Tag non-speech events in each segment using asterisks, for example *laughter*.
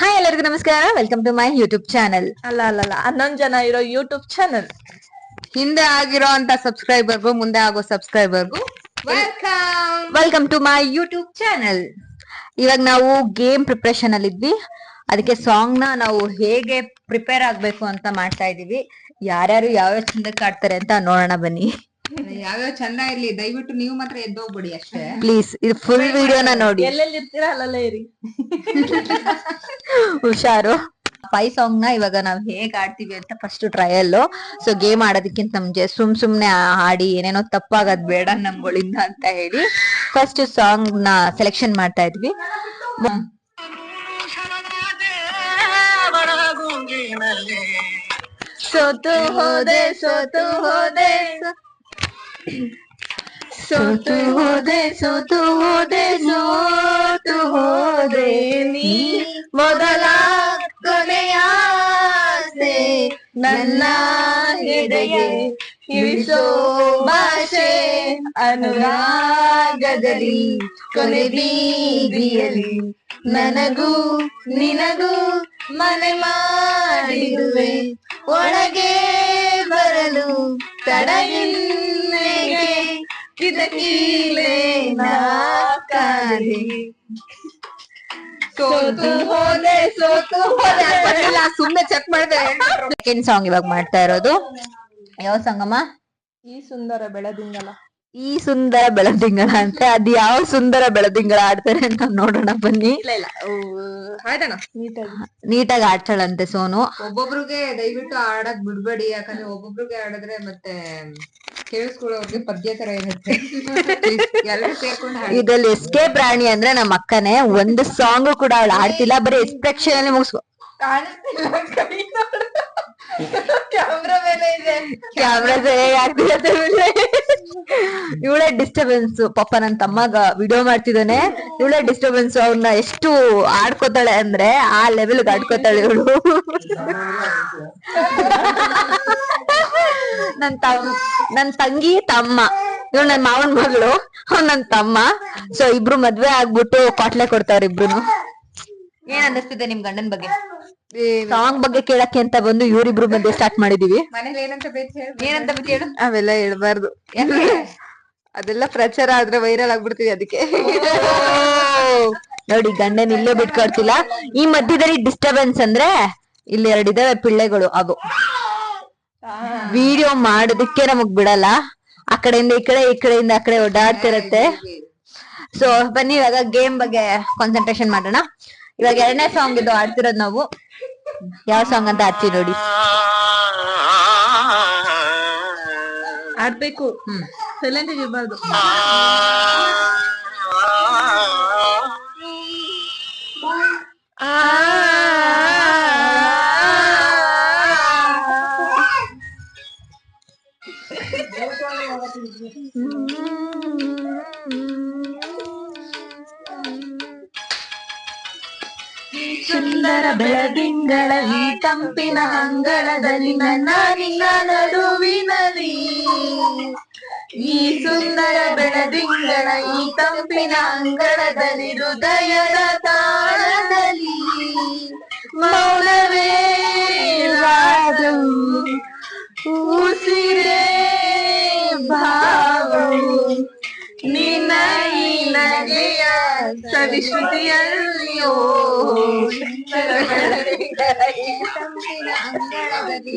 Hi ಎಲ್ಲರಿಗೂ ನಮಸ್ಕಾರ. Welcome to my YouTube channel ಅಲ್ಲ ಅಲ್ಲ ಅಲ್ಲ. ಹನ್ನೊಂದ್ ಜನ ಇರೋ ಯೂಟ್ಯೂಬ್ ಚಾನಲ್ ಹಿಂದೆ ಆಗಿರೋ ಅಂತ ಸಬ್ಸ್ಕ್ರೈಬರ್ಗೂ ಮುಂದೆ ಆಗೋ ಸಬ್ಸ್ಕ್ರೈಬರ್ಗೂ welcome welcome to my YouTube channel ಇವಾಗ ನಾವು ಗೇಮ್ ಪ್ರಿಪ್ರೇಷನ್ ಅಲ್ಲಿ ಇದ್ವಿ. ಅದಕ್ಕೆ ಸಾಂಗ್ನ ನಾವು ಹೇಗೆ ಪ್ರಿಪೇರ್ ಆಗ್ಬೇಕು ಅಂತ ಮಾಡ್ತಾ ಇದೀವಿ ಯಾರ್ಯಾರು ಯಾವ್ಯಾವ ಚಂದಕ್ಕೆ ಆಡ್ತಾರೆ ಅಂತ ನೋಡೋಣ ಬನ್ನಿ. ಯಾವ್ಯಾವ ಚಂದ ಇರ್ಲಿ ದಯವಿಟ್ಟು ನೀವು ಮಾತ್ರ ಎದ್ದೋಗ್ಬಿಡಿ ಅಷ್ಟೇ. ಪ್ಲೀಸ್ ಇದು ಫುಲ್ ವಿಡಿಯೋನ ನೋಡಿ. ಎಲ್ಲೆಲ್ಲಿ ಇರ್ತೀರಾ ಅಲ್ಲಲ್ಲೇ ಇರಿ. *laughs* ಹುಷಾರು. ಫೈ ಸಾಂಗ್ನ ಇವಾಗ ನಾವ್ ಹೇಗ್ ಆಡ್ತೀವಿ ಅಂತ ಫಸ್ಟ್ ಟ್ರಯಲ್ ಸೊ ಗೇಮ್ ಆಡೋದಕ್ಕಿಂತ ಮುಂಚೆ ಸುಮ್ ಸುಮ್ನೆ ಆಡಿ ಏನೇನೋ ತಪ್ಪಾಗದ್ ಬೇಡ ನಮ್ಗಳಿಂದ ಅಂತ ಹೇಳಿ ಫಸ್ಟ್ ಸಾಂಗ್ನ ಸೆಲೆಕ್ಷನ್ ಮಾಡ್ತಾ ಇದ್ವಿ. ಸೋತು ಹೋದೆ ಸೋತು ಹೋದೆ ಸೋತು ಹೋದೆ ಸೋತು ಹೋದೆ ಸೋತು ಹೋದೆ ನೀ ಮೊದಲ ನನ್ನ ಎದೆಗೆ ಇಳಿಸೋ ಭಾಷೆ ಅನುರಾಗದಲ್ಲಿ, ಕೊನೆ ಬೀದಿಯಲ್ಲಿ ನನಗೂ ನಿನಗೂ ಮನೆ ಮಾಡಿರುವೆ. ಒಳಗೆ ಬರಲು ತಡಗಿನ್ನೆಗೆ ಕಿಟಕಿಲೇ ನಾ ಸೋತು ಹೋದೆ ಸೋತು ಹೋದೆ ಗೊತ್ತಿಲ್ಲ, ಸುಮ್ನೆ ಚೆಕ್ ಮಾಡಿದೆ ಸೆಕೆಂಡ್ ಸಾಂಗ್ ಇವಾಗ ಮಾಡ್ತಾ ಇರೋದು. ಯಾವ ಸಂಗಮ್ಮ ಈ ಸುಂದರ ಬೆಳದಿಂಗಲ ಈ ಸುಂದರ ಬೆಳದಿಂಗಳ ಅಂತ ಅದ್ ಯಾವ ಸುಂದರ ಬೆಳದಿಂಗಳ ಆಡ್ತಾರೆ ಅಂತ ನೋಡೋಣ ಬನ್ನಿ. ಇಲ್ಲ ಇಲ್ಲ ನೀಟಾಗಿ ನೀಟಾಗಿ ಆಡ್ತಾಳಂತೆ ಸೋನು. ಒಬ್ಬೊಬ್ರಿಗೆ ದಯವಿಟ್ಟು ಆಡಕ್ ಬಿಡ್ಬೇಡಿ ಯಾಕಂದ್ರೆ ಒಬ್ಬೊಬ್ರಿಗೆ ಆಡಿದ್ರೆ ಮತ್ತೆ ಕೇಳಿಸ್ಕೊಳ್ಳೋರ್ಗೆ ಪದ್ಯ ತರ ಇರುತ್ತೆ. ಎಲ್ಲರೂ ಸೇರ್ಕೊಂಡು ಇದ್ರಲ್ಲಿ ಎಸ್ಕೆ ಪ್ರಾಣಿ ಅಂದ್ರೆ ನಮ್ಮ ಅಕ್ಕನೇ ಒಂದು ಸಾಂಗ್ ಕೂಡ ಅವಳು ಆಡ್ತಿಲ್ಲ ಬರೀ ಎಕ್ಸ್ಪ್ರೆಕ್ಷನ್ ಅಲ್ಲಿ ಮುಗಿಸ್ಕೊ ಕಾಣಿಸ್ತಿಲ್ಲ *laughs* ಕ್ಯಾಮ್ರಾ ಮೇಲೆ ಇದೆ. ಇವಳೇ ಡಿಸ್ಟರ್ಬೆನ್ಸ್ ಪಾಪ ನನ್ ತಮ್ಮಗ ವಿಡಿಯೋ ಮಾಡ್ತಿದ್ದಾನೆ. ಇವಳೇ ಡಿಸ್ಟರ್ಬೆನ್ಸ್ ಅವ್ರನ್ನ ಎಷ್ಟು ಆಡ್ಕೋತಾಳೆ ಅಂದ್ರೆ ಆ ಲೆವೆಲ್ ಆಡ್ಕೋತಾಳೆ ಇವಳು. ನನ್ ತಮ್ಮ ನನ್ ತಂಗಿ ತಮ್ಮ. ಇವಳು ನನ್ ಮಾವನ್ ಮಗಳು ನನ್ ತಮ್ಮ. ಸೊ ಇಬ್ರು ಮದ್ವೆ ಆಗ್ಬಿಟ್ಟು ಕೊಟ್ಲೆ ಕೊಡ್ತಾವ್ರ ಇಬ್ರು ಏನ್ ಅನ್ನಿಸ್ತಿದೆ ನಿಮ್ ಗಂಡನ್ ಬಗ್ಗೆ? ಸಾಂಗ್ ಬಗ್ಗೆ ಕೇಳಕ್ಕೆ ಅಂತ ಬಂದು ಇವರಿಬ್ರು ಮಧ್ಯೆ ಸ್ಟಾರ್ಟ್ ಮಾಡಿದೀವಿ. ಮನೇಲಿ ಏನಂತ ಬೇಕು ಹೇಳಿ? ಏನಂತ ಕೇಳು ಅವೆಲ್ಲ ಹೇಳ್ಬಾರ್ದು. ಅದೆಲ್ಲ ಪ್ರಚಾರ ಆದ್ರೆ ವೈರಲ್ ಆಗ್ಬಿಡ್ತೀವಿ ಅದಕ್ಕೆ. ನೋಡಿ ಗಂಡನ್ ಇಲ್ಲೇ ಬಿಟ್ಕೊಡ್ತಿಲ್ಲ. ಈ ಮಧ್ಯದಲ್ಲಿ ಡಿಸ್ಟರ್ಬೆನ್ಸ್ ಅಂದ್ರೆ ಇಲ್ಲಿ ಎರಡಿದಾವೆ ಪಿಳ್ಳೆಗಳು ಅವು. ವಿಡಿಯೋ ಮಾಡೋದಕ್ಕೆ ನಮಗ್ ಬಿಡಲ್ಲ. ಆ ಕಡೆಯಿಂದ ಈ ಕಡೆ ಈ ಕಡೆಯಿಂದ ಆ ಕಡೆ ಓಡಾಡ್ತಿರತ್ತೆ. ಸೊ ಬನ್ನಿ ಇವಾಗ ಗೇಮ್ ಬಗ್ಗೆ ಕಾನ್ಸಂಟ್ರೇಷನ್ ಮಾಡೋಣ. ಇವಾಗ ಎರಡನೇ ಸಾಂಗ್ ಇದು ಆಡ್ತಿರೋದು ನಾವು. ಯಾವ ಸಾಂಗ್ ಅಂತ ಆಡ್ತೀವಿ ನೋಡಿ ಆಡ್ಬೇಕು ಸೈಲೆಂಟ್ ಇರ್ಬಾರ್ದು ಸುಂದರ ಬೆಳದಿಂಗಳ ಈ ತಂಪಿನ ಅಂಗಳದಲ್ಲಿ ನನ್ನ ನಿನ್ನ ನಡುವಿನಲ್ಲಿ. ಈ ಸುಂದರ ಬೆಳದಿಂಗಳ ಈ ತಂಪಿನ ಅಂಗಳದಲ್ಲಿ ಹೃದಯದ ತಾಳದಲ್ಲಿ. ಮೌನವೇ ಉಸಿರೇ ಭಾವವು ನಿನ್ನ ಈ ನಗೆಯ ಸವಿಶ್ರುತಿಯಲ್ಲಿಯೋ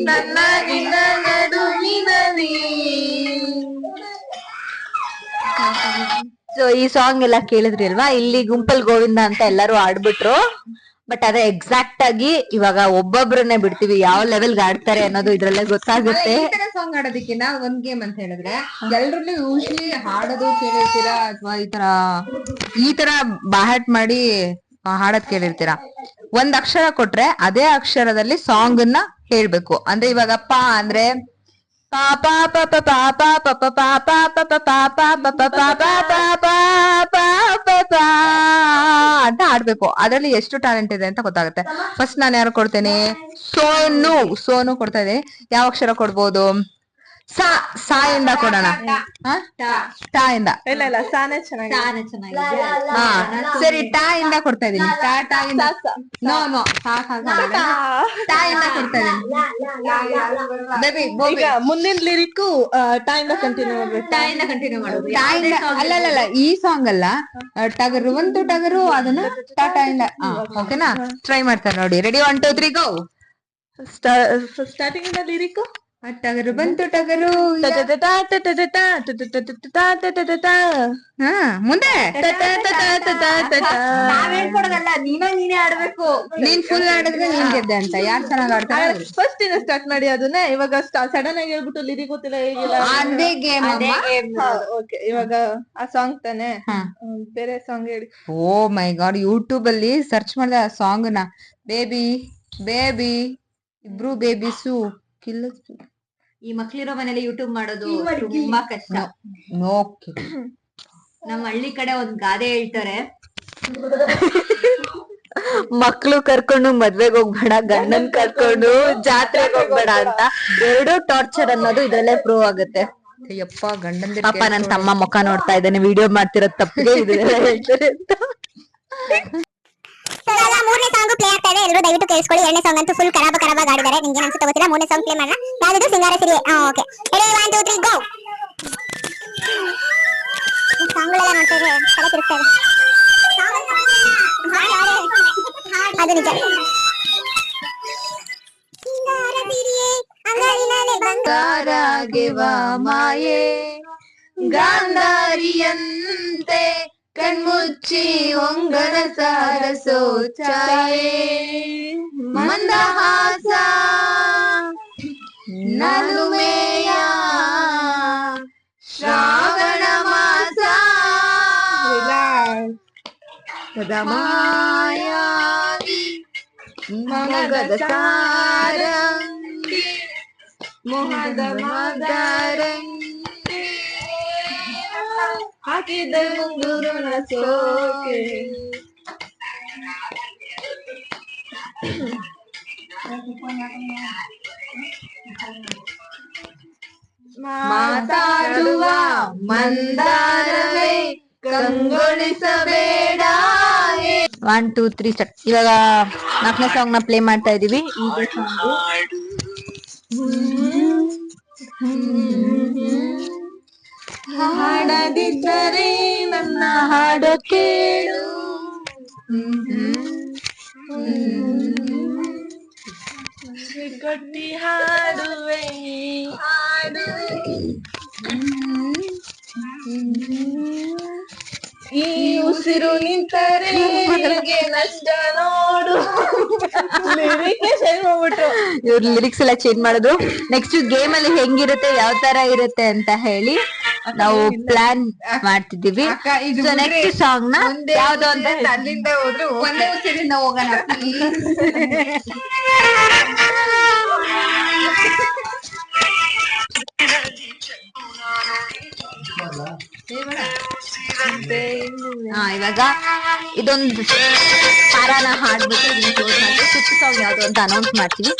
ನನ್ನ ನಿನ್ನ ನಡುವಿನಲ್ಲಿ ಸೊ ಈ ಸಾಂಗ್ ಎಲ್ಲ ಕೇಳಿದ್ರಿ ಅಲ್ವಾ? ಇಲ್ಲಿ ಗುಂಪಲ್ ಗೋವಿಂದ ಅಂತ ಎಲ್ಲರೂ ಆಡ್ಬಿಟ್ರು ಬಟ್ ಅದೇ ಎಕ್ಸಾಕ್ಟ್ ಆಗಿ ಇವಾಗ ಒಬ್ಬೊಬ್ರನ್ನೇ ಬಿಡ್ತೀವಿ. ಯಾವ ಲೆವೆಲ್ ಆಡ್ತಾರೆ ಅನ್ನೋದು ಇದ್ರಲ್ಲೇ ಗೊತ್ತಾಗುತ್ತೆ. ಈ ಸಾಂಗ್ ಆಡೋದಕ್ಕಿಂತ ಒಂದ್ ಗೇಮ್ ಅಂತ ಹೇಳಿದ್ರೆ ಎಲ್ರಲ್ಲೂ ಯೂಶ್ಲಿ ಹಾಡೋದು ಕೇಳಿರ್ತೀರಾ ಅಥವಾ ಈ ತರ ಈ ತರ ಬಾಹಟ್ ಮಾಡಿ ಹಾಡೋದ್ ಕೇಳಿರ್ತೀರಾ? ಒಂದ್ ಅಕ್ಷರ ಕೊಟ್ರೆ ಅದೇ ಅಕ್ಷರದಲ್ಲಿ ಸಾಂಗ್ ಅನ್ನ ಹೇಳ್ಬೇಕು. ಅಂದ್ರೆ ಇವಾಗ ಪ ಅಂದ್ರೆ ಅಂತ ಆಡ್ಬೇಕು ಅದ್ರಲ್ಲಿ ಎಷ್ಟು ಟ್ಯಾಲೆಂಟ್ ಇದೆ ಅಂತ ಗೊತ್ತಾಗುತ್ತೆ. ಫಸ್ಟ್ ನಾನು ಯಾರು ಕೊಡ್ತೇನೆ? ಸೋನು. ಸೋನು ಕೊಡ್ತಾ ಇದ್ದೀನಿ ಯಾವ ಅಕ್ಷರ ಕೊಡ್ಬೋದು? ಸಾ ಸಾ ಇಂದ ಕೊಡೋಣ ಹಾ? ಟಾ ಇಂದ ಇಲ್ಲ ಇಲ್ಲ ಸಾನೆ ಚೆನ್ನಾಗಿ ಹಾ ಸರಿ ಟಾ ಇಂದ ಕೊಡ್ತಾ ಇದೀನಿ ಟಾ ಟಾ ಇಂದ ನೋ ನೋ ಟಾ ಟಾ ಟಾ ಟಾ ಇಂದ ಕೊಡ್ತಾ ಇದೀನಿ ಬೇಬಿ ಈಗ ಮುಂದಿನ ಲಿರಿಕ್ಕು ಟೈಮ್ ಕಂಟಿನ್ಯೂ ಮಾಡ್ಬೇಕು ಟಾ ಇಂದ ಕಂಟಿನ್ಯೂ ಮಾಡೋದು ಟಾ ಇಂದ ಅಲ್ಲ ಅಲ್ಲ ಅಲ್ಲ ಈ ಸಾಂಗ್ ಅಲ್ಲ ಟಗರು ಒಂದು ಟಗರು ಅದನ್ನ ಟಾಟಾ ಇಂದ ಓಕೆನಾ ಟ್ರೈ ಮಾಡ್ತಾರೆ ನೋಡಿ ready one two three go starting ಇಂದ ಲಿರಿಕ್ ಟಗರು ಬಂತು ಟಗರು ಹಾ ಮುಂದೆ ಹೇಳ್ಕೊಡೋದಲ್ಲ ನೀನೇ ನೀನೇ ಆಡ್ಬೇಕು ನೀನ್ ಫುಲ್ ಆಡಿದ್ರೆ ನೀನ್ ಗೆದ್ದೆ ಅಂತ ಯಾರ್ ಚೆನ್ನಾಗ್ ಆಡ್ತಾರೆ ಫಸ್ಟ್ ಇಂದ ಸ್ಟಾರ್ಟ್ ಮಾಡಿ ಅದನ್ನ ಇವಾಗ ಸಡನ್ ಆಗಿ ಹೇಳ್ಬಿಟ್ಟು ಲಿರಿ ಗೊತ್ತಿಲ್ಲ ಹೇಗಿಲ್ಲ ಅದೇ ಗೇಮ್ ಓಕೆ ಇವಾಗ ಆ ಸಾಂಗ್ ತಾನೆ ಹಾ. ಬೇರೆ ಸಾಂಗ್ ಹೇಳಿ ಓ ಮೈ ಗಾಡ್ ಯೂಟ್ಯೂಬ್ ಅಲ್ಲಿ ಸರ್ಚ್ ಮಾಡಿದೆ ಆ ಸಾಂಗ್ನ ಬೇಬಿ ಬೇಬಿ ಇಬ್ರು ಬೇಬಿಸು ಕಿಲ್ಲ ಈ ಮಕ್ಳಿರೋ ಮನೇಲಿ ಯೂಟ್ಯೂಬ್ ಮಾಡೋದು ತುಂಬಾ ಕಷ್ಟ. *clears throat* ನಮ್ ನಮ್ಮ ಹಳ್ಳಿ ಕಡೆ ಒಂದ್ ಗಾದೆ ಹೇಳ್ತಾರೆ. *laughs* ಮಕ್ಳು ಕರ್ಕೊಂಡು ಮದ್ವೆಗ್ ಹೋಗ್ಬೇಡ ಗಂಡನ್ ಕರ್ಕೊಂಡು ಜಾತ್ರೆಗ್ ಹೋಗ್ಬೇಡ ಅಂತ ಎರಡು ಟಾರ್ಚರ್ ಅನ್ನೋದು ಇದ್ರಲ್ಲೇ ಪ್ರೂವ್ ಆಗುತ್ತೆ. ಅಯ್ಯಪ್ಪ ಗಂಡನ್ ಪಾಪ ನನ್ ತಮ್ಮ ಮುಖ ನೋಡ್ತಾ ಇದ್ದಾನೆ ವಿಡಿಯೋ ಮಾಡ್ತಿರೋದ್ ತಪ್ಪಿಗೆ ಇದೆಲ್ಲ ಹೇಳ್ತಾರೆ ಅಂತ. ಇವಾಗ ಮೂರನೇ ಸಾಂಗ್ ಪ್ಲೇ ಆಗ್ತಾ ಇದೆ ಎಲ್ಲರೂ ದಯವಿಟ್ಟು ಕೇಳಿಸ್ಕೊಳ್ಳಿ ಎರಡನೇ ಸಾಂಗ್ ಅಂತೂ ಫುಲ್ ಖರಾಬ ಖರಾಬ ಆಡಿದ್ದಾರೆ ನಿಮ್ಗೆ ಅನ್ಸುತ್ತೆ ಗೊತ್ತಿಲ್ಲ ಮೂರನೇ ಸಾಂಗ್ ಪ್ಲೇ ಮಾಡೋಣ ಯಾವ್ದು ಸಿಂಗಾರ ಸಿರಿ ಹಾ okay ready one two three go ಸಾಂಗ್ಗಳೆಲ್ಲ ನೋಡ್ತಾ ಇದ್ರೆ ತಲೆ ತಿರುಗ್ತಾ ಇದೆ ಹಾಡ್ ಹಾಡೆ. ಅದು ನಿಜ ಸಿಂಗಾರ ಸಿರಿಯೇ ಅಂಗಾಲಿನಾಲೆ ಬಂಗಾರ ಮಾಯೆ ಗಾಂಧಾರಿಯಂತೆ ಕಣ್ಮುಚ್ಚಿ ಒಂಗನ ಸಾರಸೋ ಛಾಯೆ ಮಂದಹಾಸ ನಲುಮೆಯ ಶ್ರಾವಣ ಮಾಸ ಮಾಯಾವಿ ಮಗದ ಸಾರಂಗಿ ಮೋಹದ ಮಗರಂಗಿ ಹಾಕಿದ ಗುರುನ ಸೋಕೆ. ಮಾತಾಡುವ ಮಂದಾರವೇ, ಕಂಗೊಳಿಸಬೇಡ. ಒನ್ ಟೂ ತ್ರೀ ಸ್ಟಾರ್ಟ್ ಇವಾಗ ನಾಲ್ಕನೇ ಸಾಂಗ್ನ ಪ್ಲೇ ಮಾಡ್ತಾ ಇದೀವಿ. ಈಗ ಸಾಂಗ್ ಹಾಡದಿದ್ದರೆ ನನ್ನ ಹಾಡು ಕೇಳು. ಕೊಟ್ಟಿ ಹಾಡುವೆ. ಹಾಡು ಈ ಉಸಿರು ನಿಂತರೆ ನಿನಗೆ ನಷ್ಟ ನೋಡು. ಇವ್ರ ಲಿರಿಕ್ಸ್ ಎಲ್ಲ ಚೇಂಜ್ ಮಾಡೋದು ನೆಕ್ಸ್ಟ್ ಗೇಮ್ ಅಲ್ಲಿ ಹೆಂಗಿರುತ್ತೆ ಯಾವ ತರ ಇರುತ್ತೆ ಅಂತ ಹೇಳಿ. ನಾವು ಪ್ಲಾನ್ ಮುಂದೆ- ನೆಕ್ಸ್ಟ್ ಸಾಂಗ್ನ ಯಾವ್ದೋ ಅಂತ ಅಲ್ಲಿಂದ ಹೋದ್ರು ಒಂದೇ ಉಸಿರಿಂದ ಹೋಗೋಣ. ಹಾ ಇವಾಗ ಇದೊಂದು ಪಾರಾನ ಹಾಡ್ಬಿಟ್ಟು ಸಾಂಗ್ ಯಾವ್ದು ಅಂತ ಅನೌನ್ಸ್ ಮಾಡ್ತೀವಿ.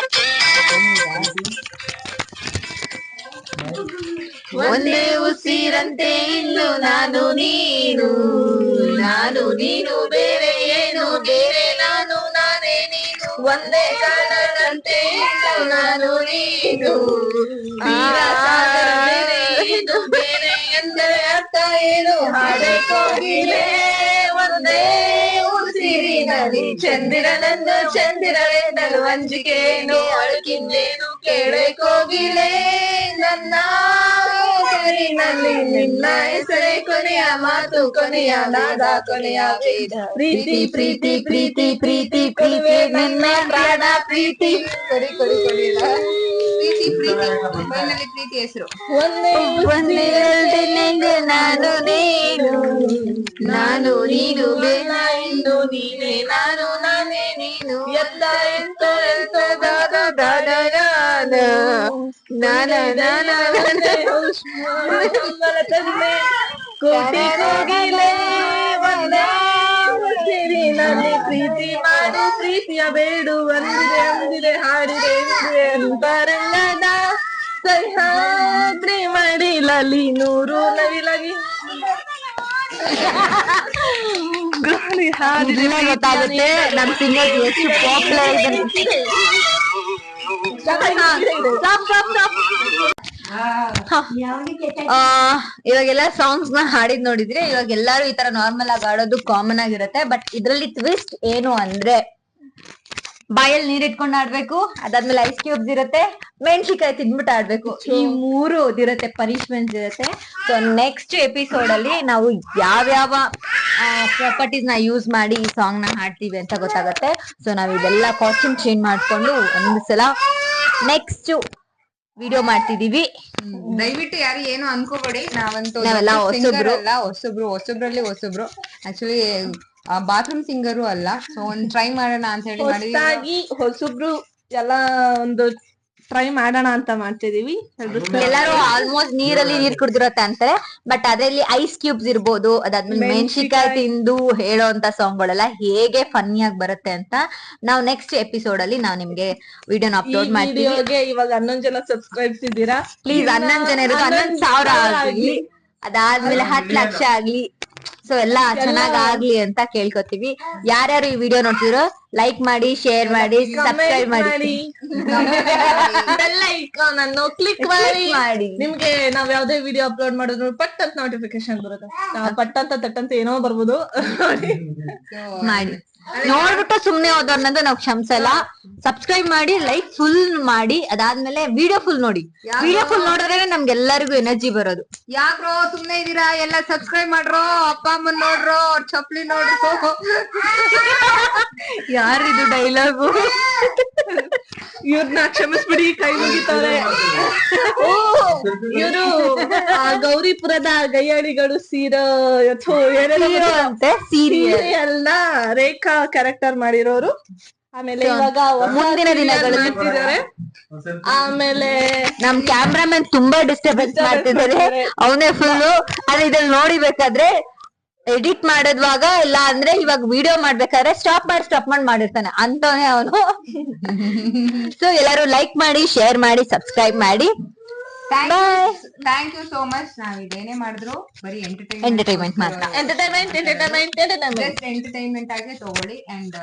ಒಂದೇ ಉಸಿರಂತೆ ಇನ್ನು ನಾನು ನೀನು. ನಾನು ನೀನು, ಬೇರೆ ಏನು, ಬೇರೆ ನಾನು, ನಾನೇ ನೀನು. ಒಂದೇ ಕಾರಣದಂತೆ ಇನ್ನು ನಾನು ನೀನು. ಬೇರೆ ಎಂದರೆ ಅರ್ಥ ಏನು? ಹಾಡೆ ಕೋಗಿಲೆ. ಉಸಿರಿನಲ್ಲಿ ಚಂದಿರನಂದು ಚಂದಿರವೆಂದಲು ಅಂಜಿಕೆನು ಅಳುಕಿಂದೇನು ಕೇಳೆ ಕೋಗಿಲೆ ನನ್ನ ಹೆಸರಿನಲ್ಲಿ ನಿನ್ನ ಹೆಸರೇ ಕೊನೆಯ ಮಾತು ಕೊನೆಯ ನಾದ ಕೊನೆಯ ವೇದ ಪ್ರೀತಿ ಪ್ರೀತಿ ಪ್ರೀತಿ ಪ್ರೀತಿ ಪ್ರೀತಿ ನನ್ನ ಪ್ರಾಣ ಪ್ರೀತಿ ಕೊಡಿ ಕೊಡಿ ಕೊಡಿ ಪ್ರೀತಿ ಪ್ರೀತಿ. ಫೈನಲಿ ಪ್ರೀತಿ ಹೆಸರು. ಒಂದೇ ನಾನು ನೀನು ನಾನು ನೀನು ಬೇಡ ನೀನೇ ನಾನು ನಾನೇ ನೀನು. ಎತ್ತ ಎಂತ ಎಂತ ದಾದ ದಾದ ನಾನ ನಾನ ನಾನ. ಕೋಟಿ ಕೋಗಿಲೆ. ಉಸಿರಿನಲ್ಲಿ ಪ್ರೀತಿ ಮಾಡು ಪ್ರೀತಿಯ ಬೇಡು ಅಂದಿದೆ ಅಂದಿದೆ ಹಾಡಿದೆ ಎಂದಿದೆ ಅಂತರಂಗದ ಸಹ್ಯಾದ್ರಿ ಮಡಿಲಲ್ಲಿ ನೂರು ನವಿಲಗಿ ಲವಿ ಗೊತ್ತಾಗುತ್ತೆ ನಮ್ ಸಿಂಗರ್ ಎಷ್ಟು ಪಾಪ್ಯುಲರ್ ಇವಾಗೆಲ್ಲ ಸಾಂಗ್ಸ್ನ ಹಾಡಿದ್ ನೋಡಿದ್ರೆ ಇವಾಗ ಎಲ್ಲಾರು ಈ ತರ ನಾರ್ಮಲ್ ಆಗಿ ಆಡೋದು ಕಾಮನ್ ಆಗಿರುತ್ತೆ. ಬಟ್ ಇದ್ರಲ್ಲಿ ಟ್ವಿಸ್ಟ್ ಏನು ಅಂದ್ರೆ ಬಾಯಲ್ಲಿ ನೀರ್ ಇಟ್ಕೊಂಡು ಆಡ್ಬೇಕು ಅದಾದ್ಮೇಲೆ ಐಸ್ ಕ್ಯೂಬ್ಸ್ ಇರುತ್ತೆ ಮೆಣಸಿಕಾಯಿ ತಿನ್ಬಿಟ್ಟು ಆಡ್ಬೇಕು ಈ ಮೂರು ಇರುತ್ತೆ ಪನಿಷ್ಮೆಂಟ್ಸ್ ಇರುತ್ತೆ. ಸೊ ನೆಕ್ಸ್ಟ್ ಎಪಿಸೋಡ್ ಅಲ್ಲಿ ನಾವು ಯಾವ್ಯಾವ ಪ್ರಾಪರ್ಟೀಸ್ನ ಯೂಸ್ ಮಾಡಿ ಈ ಸಾಂಗ್ನ ಹಾಡ್ತೀವಿ ಅಂತ ಗೊತ್ತಾಗತ್ತೆ. ಸೊ ನಾವ್ ಇದೆಲ್ಲ ಕಾಸ್ಟ್ಯೂಮ್ ಚೇಂಜ್ ಮಾಡ್ಕೊಂಡು ಒಂದ್ಸಲ ನೆಕ್ಸ್ಟ್ ವಿಡಿಯೋ ಮಾಡ್ತಿದೀವಿ. ದಯವಿಟ್ಟು ಯಾರು ಏನು ಅನ್ಕೋಬೇಡಿ. ನಾವಂತೂ ನಾವೆಲ್ಲ ಹೊಸೊಬ್ರಲ್ಲಿ ಹೊಸೊಬ್ರು. ಹೊಸಬ್ರು. ಅಲ್ಲ ಹೊಸಬ್ರು ಹೊಸಬ್ರಲ್ಲಿ ಹೊಸಬ್ರು. ಆಕ್ಚುಲಿ ಬಾತ್ರೂಮ್ ಸಿಂಗರು ಅಲ್ಲ. ಸೊ ಒಂದ್ ಟ್ರೈ ಮಾಡೋಣ ಅಂತ ಹೇಳಿ ಮಾಡಿದ್ವಿ. ಹೊಸಬ್ರು ಎಲ್ಲ ಒಂದು ಟ್ರೈ ಮಾಡೋಣ ಅಂತ ಮಾಡ್ತಿದೀವಿ. ಎಲ್ಲರೂ ಆಲ್ಮೋಸ್ಟ್ ನೀರಲ್ಲಿ ನೀರ್ ಕುಡ್ದಿರತ್ತೆ ಅಂತಾರೆ ಬಟ್ ಅದ್ರಲ್ಲಿ ಐಸ್ ಕ್ಯೂಬ್ಸ್ ಇರ್ಬೋದು ಅದಾದ್ಮೇಲೆ ಮೆಣಸಿಕಾಯಿ ತಿಂದು ಹೇಳೋಂತ ಸಾಂಗ್ ಗಳೆಲ್ಲ ಹೇಗೆ ಫನ್ನಿ ಆಗಿ ಬರುತ್ತೆ ಅಂತ ನಾವು ನೆಕ್ಸ್ಟ್ ಎಪಿಸೋಡ್ ಅಲ್ಲಿ ನಾವು ನಿಮ್ಗೆ ವಿಡಿಯೋನ ಅಪ್ಲೋಡ್ ಮಾಡ್ತೀವಿ. ವಿಡಿಯೋಗೆ ಇವಾಗ ಹನ್ನೊಂದ್ ಜನ ಸಬ್ಸ್ಕ್ರೈಬ್ಸ್ ಇದ್ದೀರಾ? ಪ್ಲೀಸ್ ಹನ್ನೊಂದ್ ಜನ ಇರೋದು ಹನ್ನೊಂದ್ ಸಾವಿರ ಆಗ್ಲಿ. ಅದಾದ್ಮೇಲೆ ಹತ್ತು ಲಕ್ಷ ಆಗ್ಲಿ. ಸೊ ಎಲ್ಲ ಚೆನ್ನಾಗ್ ಆಗ್ಲಿ ಅಂತ ಕೇಳ್ಕೊತೀವಿ. ಯಾರ್ಯಾರು ಈ ವಿಡಿಯೋ ನೋಡ್ತಿರೋ ಲೈಕ್ ಮಾಡಿ ಶೇರ್ ಮಾಡಿ ಸಬ್ಸ್ಕ್ರೈಬ್ ಮಾಡಿ. ಬೆಲ್ *laughs* ಕ್ಲಿಕ್ ಮಾಡಿ. ನಿಮ್ಗೆ ನಾವ್ ಯಾವ್ದೇ ವಿಡಿಯೋ ಅಪ್ಲೋಡ್ ಮಾಡಿದ್ರು ಪಟ್ ಅಂತ ನೋಟಿಫಿಕೇಶನ್ ಬರುತ್ತೆ. ನಾವ್ ಪಟ್ ಅಂತ ತಟ್ಟಂತ ಏನೋ ಬರ್ಬೋದು. ಮಾಡಿ. ನೋಡ್ಬಿಟ್ಟು ಸುಮ್ನೆ ಹೋದವ್ರನ್ನಂದ್ರೆ ನಾವು ಕ್ಷಮಿಸಲ್ಲ. ಸಬ್ಸ್ಕ್ರೈಬ್ ಮಾಡಿ ಲೈಕ್ ಫುಲ್ ಮಾಡಿ ಅದಾದ್ಮೇಲೆ ವಿಡಿಯೋ ಫುಲ್ ನೋಡಿ. ವಿಡಿಯೋ ಫುಲ್ ನೋಡಿದ್ರೆ ನಮ್ಗೆಲ್ಲರಿಗೂ ಎನರ್ಜಿ ಬರೋದು. ಯಾಕ್ರೋ ಸುಮ್ನೆ ಇದೀರಾ? ಎಲ್ಲ ಸಬ್ಸ್ಕ್ರೈಬ್ ಮಾಡ್ರೋ? ಅಪ್ಪ ಅಮ್ಮನ್ ನೋಡ್ರೋ? ಅವ್ರ ಚಪ್ಲಿ ನೋಡ್ರೋ? *laughs* ಯಾರಿದು ಡೈಲಾಗು *laughs* ಇವ್ರನ್ನ ಕ್ಷಮಿಸ್ಬಿಡಿ ಕೈ ಮುಗಿತಾರೆ ಇವರು ಗೌರಿಪುರದ ಗೈಯಾಳಿಗಳು ಸೀರ ಅಥವಾ ಏನೇನೋ ಹೀರೋ ಅಂತೆ ಸೀರಿಯಲ್ ಎಲ್ಲ ರೇಖಾ ಕ್ಯಾರೆಕ್ಟರ್ ಮಾಡಿರೋರು. ಆಮೇಲೆ ಇವಾಗ ಮುಂದಿನ ದಿನಗಳು. ಮಾಡ್ತಿದಾರೆ. ಆಮೇಲೆ ನಮ್ ಕ್ಯಾಮ್ರಾಮನ್ ತುಂಬಾ ಡಿಸ್ಟರ್ಬೆನ್ಸ್ ಮಾಡ್ತಿದ್ದಾರೆ. ಅವನೇ ಫುಲ್ ಆದ್ರೆ ಇದ್ರಲ್ಲಿ ನೋಡಿಬೇಕಾದ್ರೆ ಎಡಿಟ್ ಮಾಡಿದ್ವಾಗ ಇಲ್ಲ ಅಂದ್ರೆ ಇವಾಗ ವಿಡಿಯೋ ಮಾಡ್ಬೇಕಾದ್ರೆ ಸ್ಟಾಪ್ ಮಾಡಿ ಸ್ಟಾಪ್ ಮಾಡಿ ಮಾಡಿರ್ತಾನೆ ಅಂತವನೇ ಅವನು. *laughs* ಸೊ ಎಲ್ಲರೂ ಲೈಕ್ ಮಾಡಿ ಶೇರ್ ಮಾಡಿ ಸಬ್ಸ್ಕ್ರೈಬ್ ಮಾಡಿ. ಥ್ಯಾಂಕ್ ಯು ಸೋ ಮಚ್ ನಾವ್ ಇದೇನೇ ಮಾಡಿದ್ರು ಬರೀ ಎಂಟರ್ಟೈನ್ಮೆಂಟ್ ಎಂಟರ್ಟೈನ್ಮೆಂಟ್ ಮಾತ್ರ. ಎಂಟರ್ಟೈನ್ಮೆಂಟ್ ಎಂಟರ್ಟೈನ್ಮೆಂಟ್ ಎಂಟರ್ಟೈನ್ಮೆಂಟ್ ಆಗಿ ತಗೊಳ್ಳಿ ಅಂಡ್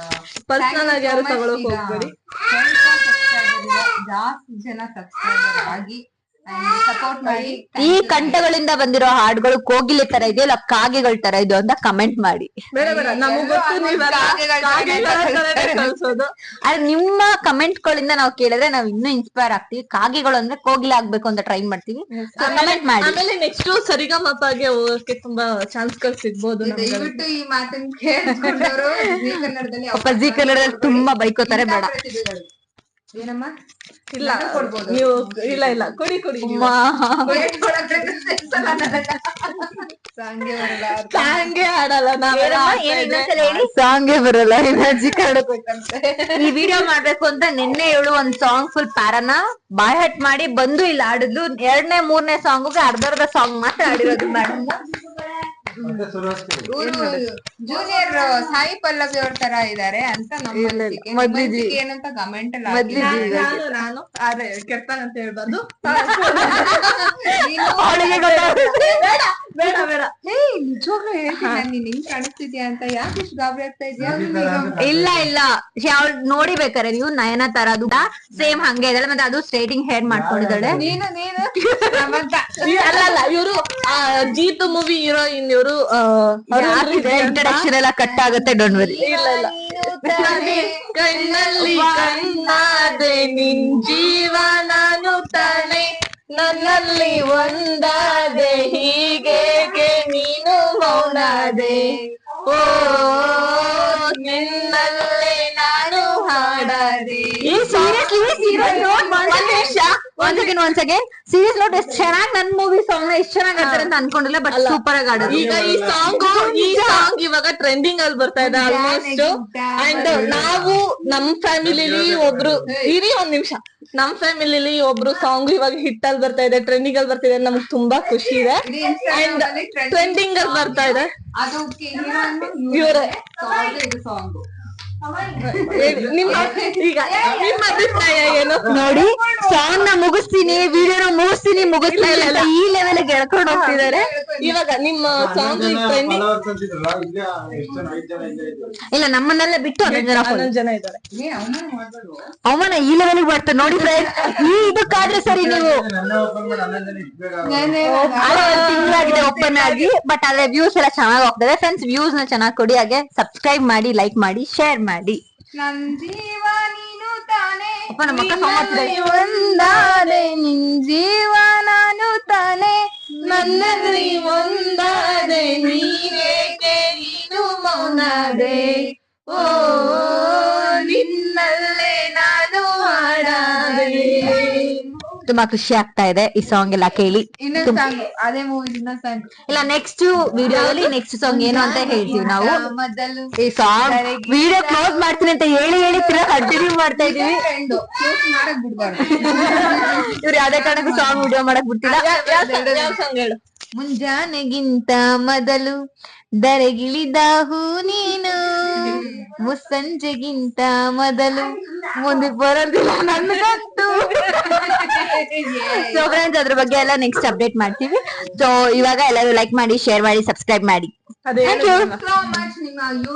ಪರ್ಸನಲ್ ಆಗಿ ಯಾರು ತಗೊಳಕ್ ಹೋಗ್ಬೇಡಿ. ಜಾಸ್ತಿ ಜನ ಸಬ್ಸ್ಕ್ರೈಬರ್ ಆಗಿ ಸಪೋರ್ಟ್ ಮಾಡಿ ಈ ಕಂಠಗಳಿಂದ ಬಂದಿರೋ ಹಾಡುಗಳು ಕೋಗಿಲೆ ತರ ಇದೆಯಲ್ಲ ಕಾಗೆಗಳ ತರ ಇದು ಅಂತ ಕಮೆಂಟ್ ಮಾಡಿ ಬೇಡ ಬೇಡ ನಮಗ್ ಗೊತ್ತು ನೀವೆಲ್ಲ ಕಾಗೆಗಳ ಕಾಗೆಗಳ ತರನೇ ಕಳ್ಸೋದು ಆದ್ರೆ ನಿಮ್ಮ ಕಮೆಂಟ್ ಗಳಿಂದ ನಾವು ಕೇಳಿದ್ರೆ ನಾವ್ ಇನ್ನು ಇನ್ಸ್ಪೈರ್ ಆಗ್ತೀವಿ ಕಾಗೆಗಳು ಅಂದ್ರೆ ಕೋಗಿಲೆ ಆಗ್ಬೇಕು ಅಂತ ಟ್ರೈ ಮಾಡ್ತೀವಿ ಕಮೆಂಟ್ ಮಾಡಿ ಆಮೇಲೆ ನೆಕ್ಸ್ಟ್ ಸರಿಗಮಪಗೆ ಹೋಗಕ್ಕೆ ತುಂಬಾ ಚಾನ್ಸ್ಗಳು ಸಿಗ್ಬೋದು ನಮ್ಗೆ. ದಯವಿಟ್ಟು ಈ ಮಾತನ್ನ ಕೇಳಿಸ್ಕೊಂಡವರು ಜೀ ಕನ್ನಡದಲ್ಲಿ ಪಾಪ ಜಿ ಕನ್ನಡದಲ್ಲಿ ತುಂಬಾ ಬೈಕೋತಾರೆ ಬೇಡ ಪ್ರತಿಭೆಗಳು. ಏನಮ್ಮ? ಇಲ್ಲ ಕೊಡ್ಬೋದು. ನೀವು ಇಲ್ಲ ಇಲ್ಲ. ಕೊಡಿ ಕೊಡಿ ಸಾಂಗೆ ಬರಲ್ಲ. ಹಂಗೆ ಆಡಲ್ಲ ಸಾಂಗ್ ಬರಲ್ಲ ಎನರ್ಜಿ ಈ ವಿಡಿಯೋ ಮಾಡ್ಬೇಕು ಅಂತ ನಿನ್ನೆ ಹೇಳು ಒಂದ್ ಸಾಂಗ್ ಫುಲ್ ಪ್ಯಾರನ ಬಾಯ್ ಹಟ್ ಮಾಡಿ ಬಂದು ಇಲ್ಲಿ ಆಡಿದ್ಲು ಎರಡನೇ ಮೂರನೇ ಸಾಂಗ್ಗೆ ಅರ್ಧ ಅರ್ಧ ಸಾಂಗ್ ಮಾತ್ರ ಆಡಿರೋದು ಮೇಡಮ್ ಜೂನಿಯರ್ ಸಾಯಿ ಪಲ್ಲವಿ ಅವ್ರ ತರ ಇದಾರೆ ಅಂತ ನಮ್ಮ ಅನಿಸಿಕೆ. ಕಮೆಂಟ್ ಅಲ್ಲಿ. ನಾನು ನಾನು ಅದೇ ಕೆಟ್ಟಾಗಂತ ಹೇಳ್ಬಾರ್ದು. ನೀನು ಬೇಡ ಬೇಡ ಬೇಡ ಹೇ ನಿಜವಾಗ್ಲೂ ಹೇಳ್ತೀನಿ. ನಾನ್ ನೀನ್ ಹಿಂಗ್ ಕಾಣಿಸ್ತಿದ್ಯಾ ಅಂತ ಯಾಕೆ ಇಷ್ಟು ಗಾಬರಿ ಆಗ್ತಾ ಇದ್ಯಾ? ಇಲ್ಲ ಇಲ್ಲ. ನೋಡಿ ನೋಡಿಬೇಕಾರೆ ನೀವು ನಯನ ತರ ಅದು ಸೇಮ್ ಹಂಗೆ ಇದಾಳೆ ಮತ್ತೆ ಅದು ಸ್ಟ್ರೇಟಿಂಗ್ ಹೇರ್ ಮಾಡ್ಕೊಂಡಿದ್ದಾಳೆ. ನೀನು ನೀನು. *laughs* ನಮ್ಮಂತ. ಈ- ಅಲ್ಲ ಅಲ್ಲ ಇವರು ಜೀತು ಮೂವಿ ಹೀರೋಯಿನ್ ಇವರು ಇಂಟ್ರಡಕ್ಷನ್ ಎಲ್ಲ ಕಟ್ ಆಗುತ್ತೆ ಡೋಂಟ್ ವರಿ ಇಲ್ಲ ಇಲ್ಲ. ಕಣ್ಣಲ್ಲಿ ಕಣ್ಣಾದೆ ನಿನ್ ಜೀವ ನಾನು ತಾನೆ ನನ್ನಲ್ಲಿ ಒಂದಾದೆ ಹೀಗೆ ನೀನು ಮೌನಾದೆ? ಓ ಹಾಡಾದೆ ಈ ಸೀರಿಯಸ್ಲಿ ಸೀರಿಯಸ್ ನೋಟ್ ಒಂದ್ ನಿಮಿಷ ಒಂದ್ ಸೆಕೆಂಡ್ ಒಂದ್ ಸೆಕೆಂಡ್ ಸೀರಿಯಸ್ ನೋಟ್ ಎಷ್ಟ್ ಚೆನ್ನಾಗಿ ನನ್ ಮೂವಿ ಸಾಂಗ್ನ ಎಷ್ಟ್ ಚೆನ್ನಾಗಿ ಆಡ್ತಾರೆ ಅಂತ ಅನ್ಕೊಂಡಿಲ್ಲ ಬಟ್ ಸೂಪರ್ ಆಗಿ ಆಡೋದು ಈಗ ಈ ಸಾಂಗ್ ಈ ಸಾಂಗ್ ಇವಾಗ ಟ್ರೆಂಡಿಂಗ್ ಅಲ್ಲಿ ಬರ್ತಾ ಇದೆ ಆಲ್ಮೋಸ್ಟ್ ಅಂಡ್ ನಾವು ನಮ್ ಫ್ಯಾಮಿಲಿಲಿ ಒಬ್ರು ಇರಿ ಒಂದ್ ನಿಮಿಷ. ನಮ್ ಫ್ಯಾಮಿಲಿಲಿ ಒಬ್ರು ಸಾಂಗ್ ಇವಾಗ ಹಿಟ್ ಅಲ್ಲಿ ಬರ್ತಾ ಇದೆ ಟ್ರೆಂಡಿಂಗ್ ಅಲ್ಲಿ ಬರ್ತಾ ಇದೆ ನಮ್ಗೆ ತುಂಬಾ ಖುಷಿ ಇದೆ. trending ಟ್ರೆಂಡಿಂಗ್ ಅಲ್ಲಿ ಬರ್ತಾ ಇದೆ. ಇವರೇ. ಸಾಂಗ್ ನಿಮ್ಮ ಈಗ ನಿಮ್ಮ ಅಭಿಪ್ರಾಯ ಏನು? ನೋಡಿ ಸಾಂಗ್ನ ಮುಗಿಸ್ತೀನಿ ವಿಡಿಯೋನ ಮುಗಿಸ್ತೀನಿ ಮುಗಿಸ್ತೀನಿ ಅಂತ ಈ ಲೆವೆಲ್ ಗೆಳ್ಕೊಂಡು ಹೋಗ್ತಿದ್ದಾರೆ. ಇವಾಗ ನಿಮ್ಮ ಸಾಂಗ್ ಟ್ರೆಂಡಿಂಗ್ ಇಲ್ಲ ನಮ್ಮನ್ನೆಲ್ಲ ಬಿಟ್ಟು ಹನ್ನೊಂದು ಜನ ಇದ್ದಾರೆ. ಅವಮಾನ ಈ ಲೆವೆಲ್ ಬರ್ತಾರೆ ನೋಡಿ ಈ ಇದಕ್ಕಾದ್ರೆ ಸರಿ ನೀವು. ತಿಂಗಳಾಗಿದೆ ಓಪನ್ ಆಗಿ ಬಟ್ ಅದ್ರ ವ್ಯೂಸ್ ಎಲ್ಲ ಚೆನ್ನಾಗಿ ಹೋಗ್ತದೆ. ಫ್ರೆಂಡ್ಸ್ ವ್ಯೂಸ್ನ ಚೆನ್ನಾಗಿ ಕೊಡಿ ಹಾಗೆ ಸಬ್ಸ್ಕ್ರೈಬ್ ಮಾಡಿ ಲೈಕ್ ಮಾಡಿ ಶೇರ್ ಮಾಡಿ. ನನ್ ಜೀವ ನೀನು ತಾನೇ ಅಪ್ಪ ನಮ್ಮ ಅಕ್ಕ song ಮಾಡ್ತಿದ್ದಾರೆ. ಒಂದಾದೆ ನಿನ್ ಜೀವ ನಾನು ತಾನೇ ನನ್ನಲ್ಲಿ ಒಂದಾದೆ ನೀನೇಕೆ ನೀನು ಮೌನಾದೆ ಓ ನಿನ್ನಲ್ಲೇ ನಾನು ತುಂಬಾ ಖುಷಿ ಆಗ್ತಾ ಇದೆ. ಈ ಸಾಂಗ್ ಎಲ್ಲ ಕೇಳಿ. ಇನ್ನೊಂದ್ ಸಾಂಗ್ ಅದೇ ಮೂವಿ ಇನ್ನೊಂದ್ ಸಾಂಗ್ ಇಲ್ಲ ನೆಕ್ಸ್ಟ್ ವಿಡಿಯೋದಲ್ಲಿ ನೆಕ್ಸ್ಟ್ ಸಾಂಗ್ ಏನು ಅಂತ ಹೇಳ್ತೀವಿ ನಾವು. ಮೊದಲು ಈ ಸಾಂಗ್ ವಿಡಿಯೋ ಕ್ಲೋಸ್ ಮಾಡ್ತೀನಿ ಅಂತ ಹೇಳಿ ಹೇಳಿ ತಿರ್ಗಾ ಕಂಟಿನ್ಯೂ ಮಾಡ್ತಾ ಇದೀವಿ. ಫ್ರೆಂಡ್ ಮಾಡಕ್ ಬಿಡ್ಬಾರ್ದು. *laughs* ಇವ್ರು ಯಾವ್ದೇ ಕಾರಣಕ್ಕೂ ಸಾಂಗ್ ವಿಡಿಯೋ ಮಾಡಕ್ ಬಿಡ್ತಿಲ್ಲ. ಯಾವ ಸಾಂಗ್ ಹೇಳು? ಮುಂಜಾನೆಗಿಂತ ಮೊದಲು ದರೆಗಿಳಿದ ಹೂ ನೀನು. ಮುಸ್ಸಂಜೆಗಿಂತ ಮೊದಲು ಮುಂದೆ ಬರೋದಿಲ್ಲ ನನ್ನ ಗೊತ್ತು. ಸೊ ಫ್ರೆಂಡ್ಸ್ ಅದ್ರ ಬಗ್ಗೆ ಎಲ್ಲ ನೆಕ್ಸ್ಟ್ ಅಪ್ಡೇಟ್ ಮಾಡ್ತೀವಿ. ಸೊ ಇವಾಗ ಎಲ್ಲರೂ ಲೈಕ್ ಮಾಡಿ ಶೇರ್ ಮಾಡಿ ಸಬ್ಸ್ಕ್ರೈಬ್ ಮಾಡಿ. Thank you